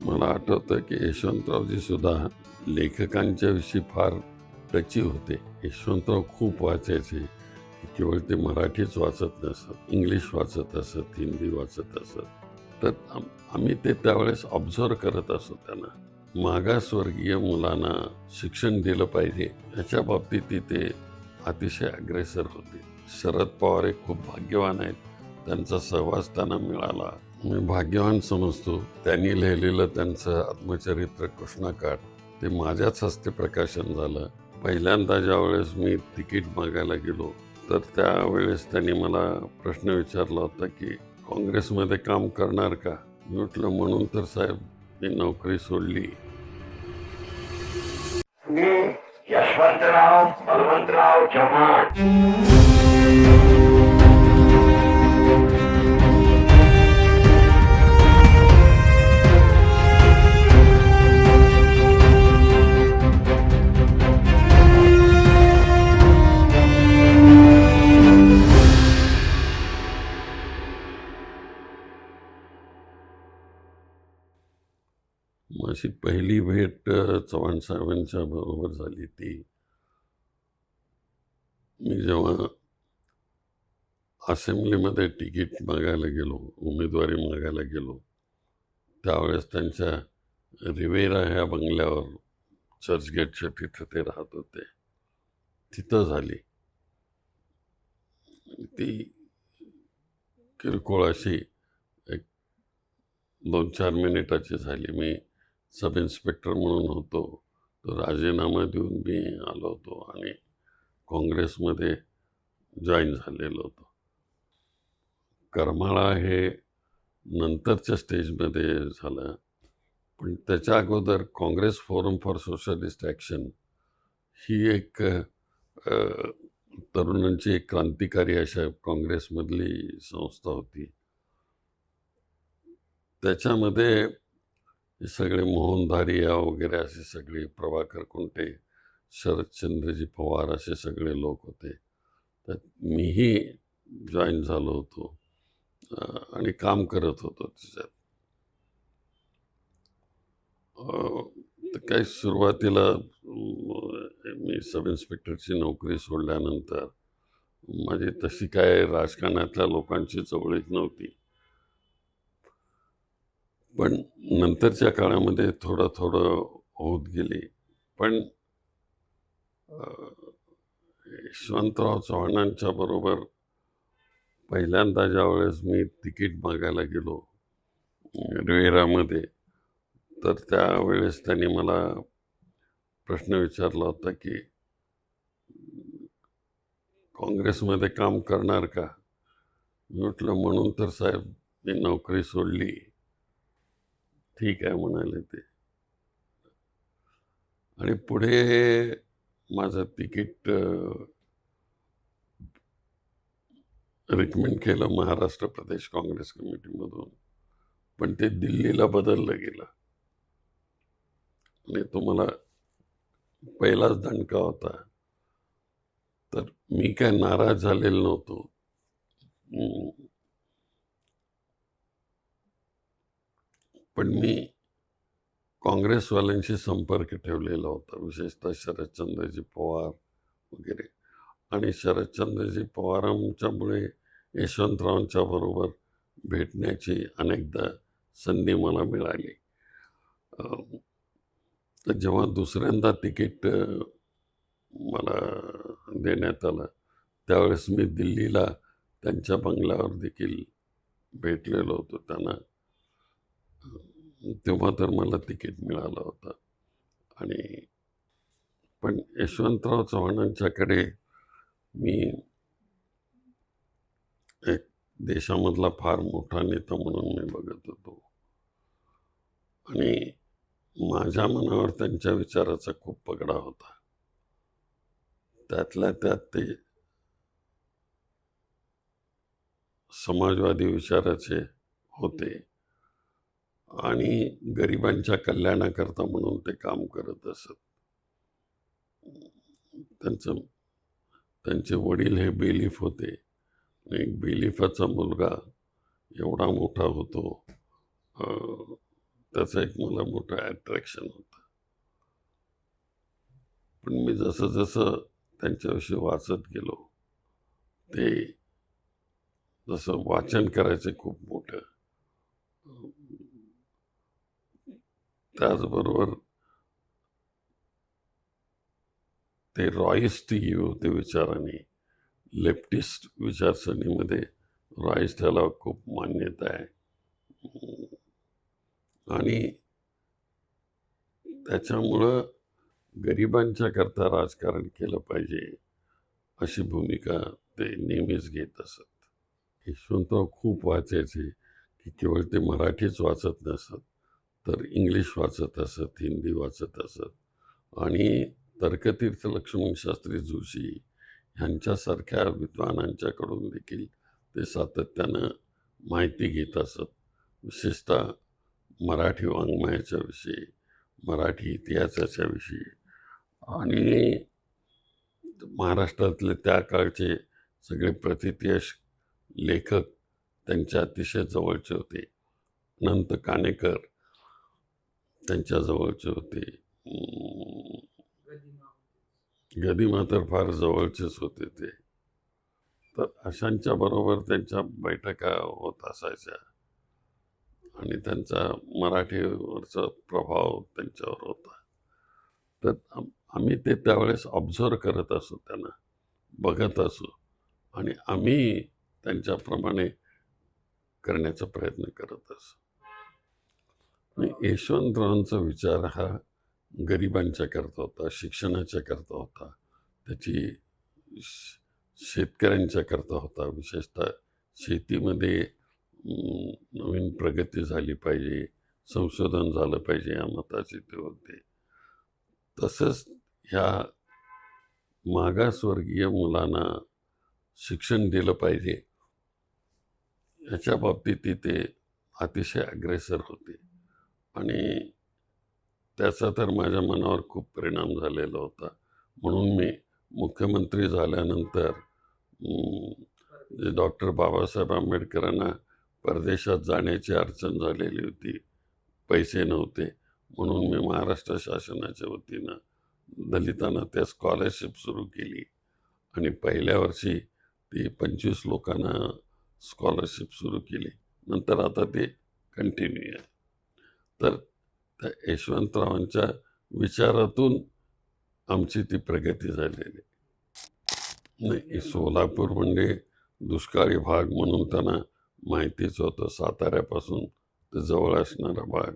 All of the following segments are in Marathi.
मला आठवतं की यशवंतरावजी सुद्धा लेखकांच्या विषयी फार टची होते. यशवंतराव खूप वाचायचे. केवळ ते मराठीच वाचत नसत इंग्लिश वाचत असत हिंदी वाचत असत. तर आम्ही ते त्यावेळेस ऑब्झर्व करत असो त्यांना. मागासवर्गीय मुलांना शिक्षण दिलं पाहिजे याच्या बाबतीत ते अतिशय अग्रेसर होते. शरद पवार हे खूप भाग्यवान आहेत. त्यांचा सहवास त्यांना मिळाला. मी भाग्यवान समजतो. त्यांनी लिहिलेलं त्यांचं आत्मचरित्र कृष्णाकाठ. ते माझ्याच हस्ते प्रकाशन झालं. पहिल्यांदा ज्यावेळेस मी तिकीट मागायला गेलो तर त्यावेळेस त्यांनी मला प्रश्न विचारला होता की काँग्रेसमध्ये काम करणार का? मी म्हटलं म्हणून तर साहेब मी नोकरी सोडली. मी यशवंतराव बलवंतराव चव्हाण. त्यांची पहिली भेट चव्हाण साहेबांच्या बरोबर झाली ती. मी जेव्हा असेंब्लीमध्ये तिकीट मागायला गेलो उमेदवारी मागायला गेलो त्यावेळेस त्यांच्या रिवेरा ह्या बंगल्यावर चर्चगेटच्या तिथं ते राहत होते. तिथं झाली. ती किरकोळ अशी एक दोन चार मिनिटाची झाली. मी सब इन्स्पेक्टर म्हणून होतो. तो राजीनामा देऊन मी आलो होतो आणि काँग्रेसमध्ये जॉईन झालेलो होतो. करमाळा हे नंतरच्या स्टेजमध्ये झालं. पण त्याच्या अगोदर Congress forum for socialist action ही एक तरुणांची एक क्रांतिकारी अशा काँग्रेसमधली संस्था होती. त्याच्यामध्ये हे सगळे मोहन धारिया वगैरे असे सगळे प्रभाकर कुंटे शरदचंद्रजी पवार असे सगळे लोक होते. त्यात मीही जॉईन झालो होतो आणि काम करत होतो त्याच्यात. तर काही सुरुवातीला मी सब इन्स्पेक्टरची नोकरी सोडल्यानंतर माझी तशी काय राजकारणातल्या लोकांची जवळीक नव्हती. पण नंतरच्या काळामध्ये थोडं थोडं होत गेली. पण यशवंतराव चव्हाणांच्या बरोबर पहिल्यांदा ज्या वेळेस मी तिकीट मागायला गेलो अं, रेरामध्ये तर त्यावेळेस त्यांनी मला प्रश्न विचारला होता की काँग्रेसमध्ये काम करणार का? मी म्हटलं म्हणून तर साहेब मी नोकरी सोडली. ठीक आहे म्हणाले ते. आणि पुढे माझं तिकीट रिकमेंड केलं महाराष्ट्र प्रदेश काँग्रेस कमिटीमधून. पण ते दिल्लीला बदललं गेलं. आणि तो मला पहिलाच दणका होता. तर मी काय नाराज झालेलो नव्हतो. पण मी काँग्रेसवाल्यांशी संपर्क ठेवलेला होता विशेषतः शरदचंद्रजी पवार वगैरे. आणि शरदचंद्रजी पवारांच्यामुळे यशवंतरावांच्या बरोबर भेटण्याची अनेकदा संधी मला मिळाली. तर जेव्हा दुसऱ्यांदा तिकीट मला देण्यात आलं त्यावेळेस मी दिल्लीला त्यांच्या बंगल्यावर देखील भेटलेलो होतो. त्यांना तेव्हा तर मला तिकीट मिळालं होतं. आणि पण यशवंतराव चव्हाणांच्याकडे मी एक देशामधला फार मोठा नेता म्हणून मी बघत होतो. आणि माझ्या मनावर त्यांच्या विचाराचा खूप पगडा होता. त्यातल्या त्यात ते समाजवादी विचाराचे होते. आणि गरिबांच्या कल्याणाकरता म्हणून ते काम करत असत. त्यांचं त्यांचे वडील हे बेलीफ होते. आणि एक बेलीफाचा मुलगा एवढा मोठा होतो त्याचं एक मला मोठं अट्रॅक्शन होतं. पण मी जसं जसं त्यांच्याविषयी वाचत गेलो ते जसं वाचन करायचं खूप मोठं त्याचबरोबर ते रॉयस्टी होते विचाराने. लेफ्टिस्ट विचारसरणीमध्ये रॉयस्ट ह्याला खूप मान्यता आहे. आणि त्याच्यामुळं गरिबांच्या करता राजकारण केलं पाहिजे अशी भूमिका ते नेहमीच घेत असत. यशवंतराव खूप वाचायचे की केवळ ते मराठीच वाचत नसत. तर इंग्लिश वाचत असत हिंदी वाचत असत. आणि तर्कतीर्थ लक्ष्मण शास्त्री जोशी ह्यांच्यासारख्या विद्वानांच्याकडून देखील ते सातत्यानं माहिती घेत असत. विशेषतः मराठी वाङ्मयाच्या विषयी मराठी इतिहासाच्या विषयी. आणि महाराष्ट्रातले त्या काळचे सगळे प्रतिथयश लेखक त्यांच्या अतिशय जवळचे होते. अनंत काणेकर त्यांच्या जवळचे होते. गदिमा तर फार जवळचेच होते ते. तर अशांच्या बरोबर त्यांच्या बैठका होत असायच्या. आणि त्यांचा मराठीवरचा प्रभाव त्यांच्यावर होता. तर आम्ही ते त्यावेळेस ऑब्झर्व करत असू त्यांना बघत असू आणि आम्ही त्यांच्याप्रमाणे करण्याचा प्रयत्न करत असू. आणि यशवंतरावांचा विचार हा गरिबांच्या करता होता शिक्षणाच्या करता होता. त्याची शेतकऱ्यांच्या करता होता. विशेषतः शेतीमध्ये नवीन प्रगती झाली पाहिजे संशोधन झालं पाहिजे या मताचे ते होते. तसंच ह्या मागासवर्गीय मुलांना शिक्षण दिलं पाहिजे. याच्या बाबतीत ते अतिशय अग्रेसर होते. आणि त्याचा तर माझ्या मनावर खूप परिणाम झालेला होता. म्हणून मी मुख्यमंत्री झाल्यानंतर जे डॉक्टर बाबासाहेब आंबेडकरांना परदेशात जाण्याची अडचण झालेली होती. पैसे नव्हते. म्हणून मी महाराष्ट्र शासनाच्या वतीनं दलितांना त्या स्कॉलरशिप सुरू केली. आणि पहिल्या वर्षी ती पंचवीस लोकांना स्कॉलरशिप सुरू केली. नंतर आता ते कंटिन्यू आहे. तर त्या यशवंतरावांच्या विचारातून आमची ती प्रगती झालेली. नाही सोलापूर म्हणजे दुष्काळी भाग म्हणून त्यांना माहितीच होतं. साताऱ्यापासून ते जवळ असणारा भाग.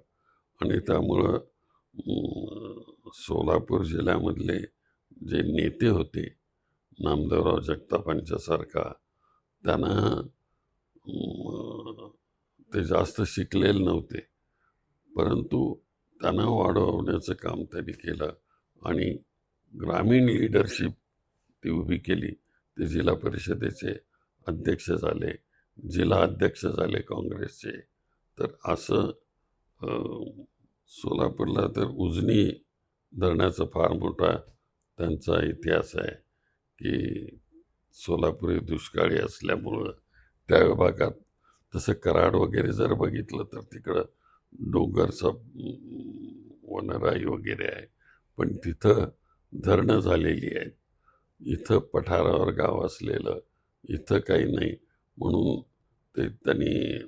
आणि त्यामुळं सोलापूर जिल्ह्यामधले जे नेते होते नामदेवराव जगतापांच्यासारखा त्यांना ते जास्त शिकलेले नव्हते. परंतु त्यांना वाढवण्याचं काम त्यांनी केलं आणि ग्रामीण लिडरशिप ती उभी केली. ते जिल्हा परिषदेचे अध्यक्ष झाले जिल्हा अध्यक्ष झाले काँग्रेसचे. तर असं सोलापूरला तर उजनी धरण्याचा फार मोठा त्यांचा इतिहास आहे की सोलापूर हे दुष्काळी असल्यामुळं त्या विभागात तसं कराड वगैरे जर बघितलं तर तिकडं डोंगरचा वनराई वगैरे आहे. पण तिथं धरणं झालेली आहेत. इथं पठारावर गाव असलेलं इथं काही नाही. म्हणून ते त्यांनी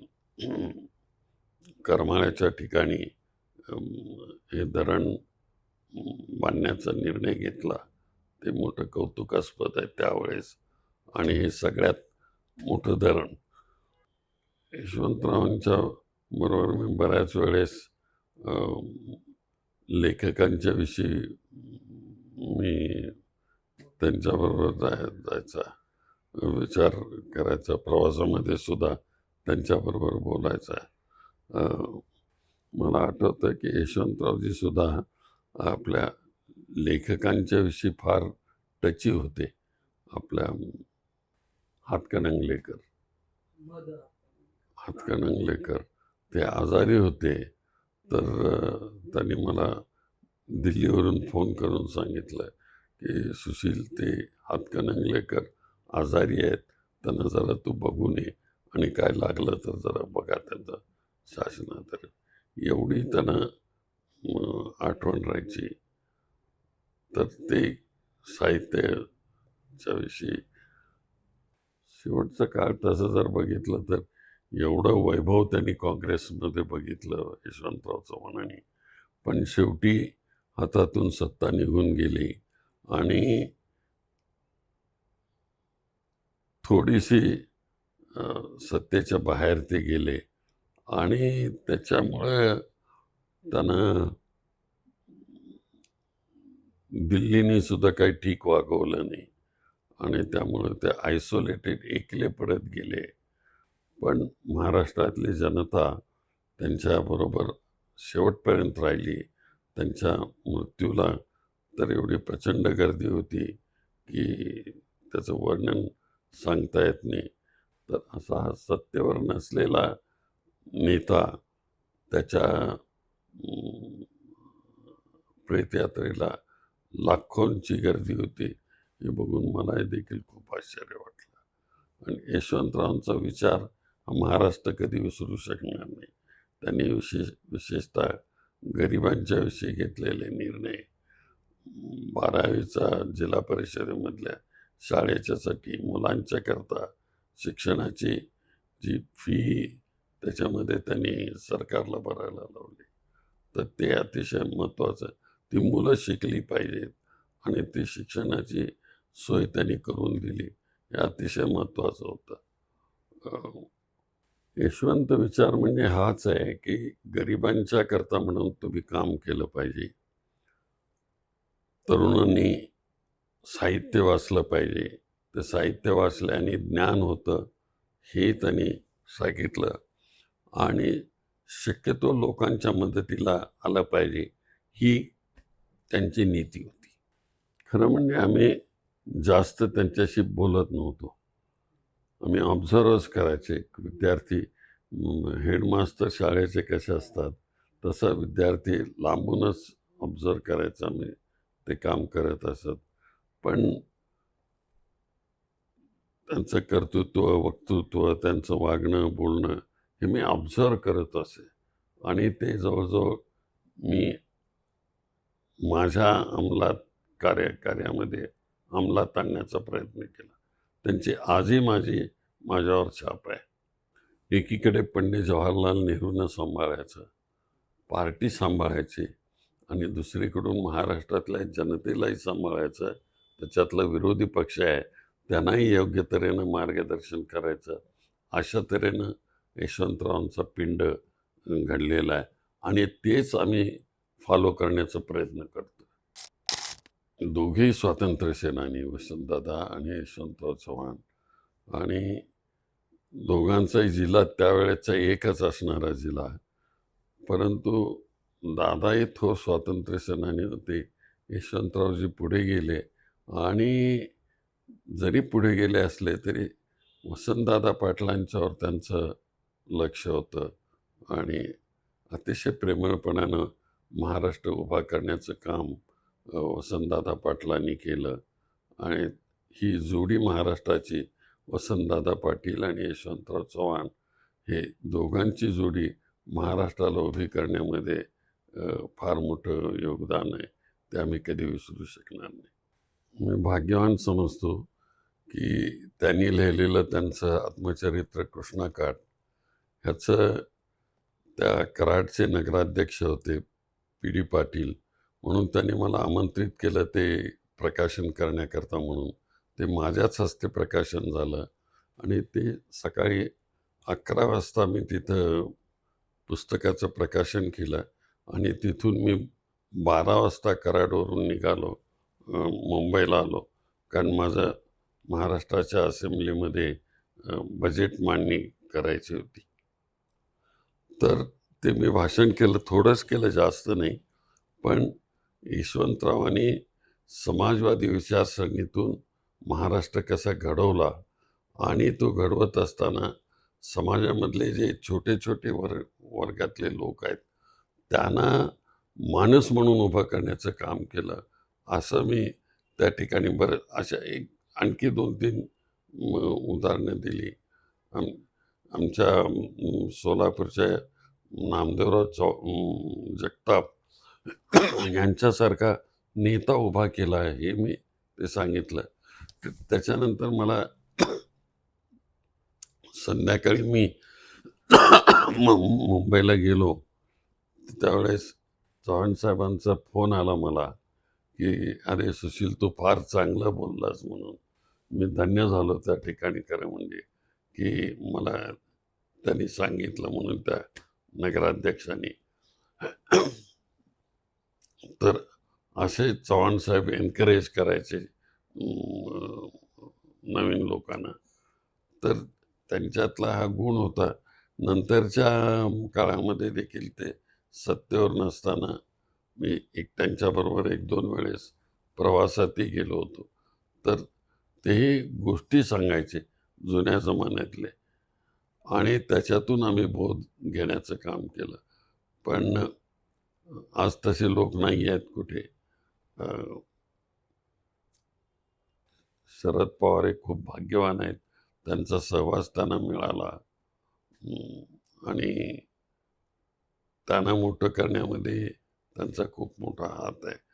करमाळ्याच्या ठिकाणी हे धरण बांधण्याचा निर्णय घेतला. ते मोठं कौतुकास्पद आहे त्यावेळेस. आणि हे सगळ्यात मोठं धरण. यशवंतरावांच्या बरोबर मी बऱ्याच वेळेस लेखकांच्या विषयी मी त्यांच्याबरोबर जाय जायचा विचार करायचा प्रवासामध्ये सुद्धा त्यांच्याबरोबर बोलायचा. मला आठवतं की यशवंतरावजी सुद्धा आपल्या लेखकांच्या विषयी फार टची होते. आपल्या हातकणंगलेकर. हातकणंगलेकर. ते आजारी होते. तर त्यांनी मला दिल्लीवरून फोन करून सांगितलं की सुशील ते हातकणंगलेकर आजारी आहेत. त्यांना जरा तू बघून ये आणि काय लागलं तर जरा बघा त्यांचं शासनातर्फे एवढी त्यांना आठवण राहायची. तर ते साहित्याच्या विषयी शेवटचा काळ तसं जर बघितलं तर एवढं वैभव त्यांनी काँग्रेसमध्ये बघितलं यशवंतराव चव्हाणांनी. पण शेवटी हातातून सत्ता निघून गेली आणि थोडीशी सत्तेच्या बाहेर ते गेले आणि त्याच्यामुळे त्यांना दिल्लीने सुद्धा काही ठीक वागवलं नाही आणि त्यामुळे ते आयसोलेटेड एकले पडत गेले. पण महाराष्ट्रातली जनता त्यांच्याबरोबर शेवटपर्यंत राहिली. त्यांच्या मृत्यूला तर एवढी प्रचंड गर्दी होती की त्याचं वर्णन सांगता येत नाही. तर असा हा सत्तेवर नसलेला नेता त्याच्या प्रेतयात्रेला लाखोंची गर्दी होती हे बघून मला देखील खूप आश्चर्य वाटलं. आणि यशवंतरावांचा विचार महाराष्ट्र कधी विसरू शकणार नाही. त्यांनी विशेष विशेषतः गरिबांच्या विषयी घेतलेले निर्णय बारावीचा जिल्हा परिषदेमधल्या शाळेच्यासाठी मुलांच्या करता शिक्षणाची जी फी त्याच्यामध्ये त्यांनी सरकारला भरायला लावली. तर ते अतिशय महत्त्वाचं ती मुलं शिकली पाहिजेत आणि ती शिक्षणाची सोय त्यांनी करून दिली. हे अतिशय महत्त्वाचं होतं. यशवंत विचार म्हणजे हाच आहे की गरिबांच्या करता म्हणून तुम्ही काम केलं पाहिजे. तरुणांनी साहित्य वाचलं पाहिजे. ते साहित्य वाचल्याने ज्ञान होतं हे त्यांनी सांगितलं. आणि शक्यतो लोकांच्या मदतीला आलं पाहिजे ही त्यांची नीती होती. खरं म्हणजे आम्ही जास्त त्यांच्याशी बोलत नव्हतो. आम्ही ऑब्झर्वच करायचे. विद्यार्थी हेडमास्टर शाळेचे कसे असतात तसा विद्यार्थी लांबूनच ऑब्झर्व करायचं. आम्ही ते काम करत असत. पण त्यांचं कर्तृत्व वक्तृत्व त्यांचं वागणं बोलणं हे मी ऑब्झर्व करत असे. आणि ते जवळजवळ मी माझ्या अंमलात कार्य कार्यामध्ये अंमलात आणण्याचा प्रयत्न केला. त्यांची आजही माझी माझ्यावर छाप आहे. एकीकडे पंडित जवाहरलाल नेहरूंना सांभाळायचं पार्टी सांभाळायची आणि दुसरीकडून महाराष्ट्रातल्या जनतेलाही सांभाळायचं त्याच्यातला विरोधी पक्ष आहे त्यांनाही योग्य तऱ्हेनं मार्गदर्शन करायचं अशा तऱ्हेनं यशवंतरावांचा पिंड घडलेला आहे. आणि तेच आम्ही फॉलो करण्याचा प्रयत्न करतो. दोघेही स्वातंत्र्य सेनानी वसंतदादा आणि यशवंतराव चव्हाण. आणि दोघांचाही जिल्हा त्यावेळेचा एकच असणारा जिल्हा. परंतु दादाही थोर स्वातंत्र्य सेनानी होते. यशवंतरावजी पुढे गेले. आणि जरी पुढे गेले असले तरी वसंतदादा पाटलांच्यावर त्यांचं लक्ष होतं. आणि अतिशय प्रेमळपणानं महाराष्ट्र उभा करण्याचं काम वसंतदादा पाटलांनी केलं. आणि ही जोडी महाराष्ट्राची वसंतदादा पाटील आणि यशवंतराव चव्हाण हे दोघांची जोडी महाराष्ट्राला उभी करण्यामध्ये फार मोठं योगदान आहे. ते आम्ही कधी विसरू शकणार नाही. मी भाग्यवान समजतो की त्यांनी लिहिलेलं त्यांचं आत्मचरित्र कृष्णाकाठ ह्याचं त्या कराडचे नगराध्यक्ष होते पी डी पाटील. म्हणून त्यांनी मला आमंत्रित केलं ते प्रकाशन करण्याकरता म्हणून. ते माझ्याच हस्ते प्रकाशन झालं आणि ते सकाळी अकरा वाजता मी तिथं पुस्तकाचं प्रकाशन केलं आणि तिथून मी बारा वाजता कराडवरून निघालो मुंबईला आलो. कारण माझं महाराष्ट्राच्या असेंब्लीमध्ये बजेट मांडणी करायची होती. तर ते मी भाषण केलं थोडंच केलं जास्त नाही. पण यशवंतरावांनी समाजवादी विचारसरणीतून महाराष्ट्र कसा घडवला आणि तो घडवत असताना समाजामधले जे छोटे छोटे वर वर्गातले लोक आहेत त्यांना माणूस म्हणून उभं करण्याचं काम केलं असं मी त्या ठिकाणी बरं अशा एक आणखी दोन तीन उदाहरणं दिली. आम आमच्या सोलापूरच्या नामदेवराव चौ जगताप यांच्यासारखा नेता उभा केला आहे हे मी ते सांगितलं. त्याच्यानंतर मला संध्याकाळी मी मुंबईला गेलो. त्यावेळेस चव्हाण साहेबांचा फोन आला मला की अरे सुशील तू फार चांगलं बोललास म्हणून. मी धन्य झालो त्या ठिकाणी खरं म्हणजे की मला त्यांनी सांगितलं म्हणून त्या नगराध्यक्षांनी. तर असे चव्हाण साहेब एनकरेज करायचे नवीन लोकांना. तर त्यांच्यातला हा गुण होता. नंतरच्या काळामध्ये देखील ते सत्तेवर नसताना मी एक त्यांच्याबरोबर एक दोन वेळेस प्रवासातही गेलो होतो. तर तेही गोष्टी सांगायचे जुन्या जमान्यातले. आणि त्याच्यातून आम्ही बोध घेण्याचं काम केलं. पण आज तसे लोक नाही आहेत कुठे. शरद पवार हे खूप भाग्यवान आहेत. त्यांचा सहवास त्यांना मिळाला. आणि त्यांना मोठं करण्यामध्ये त्यांचा खूप मोठा हात आहे.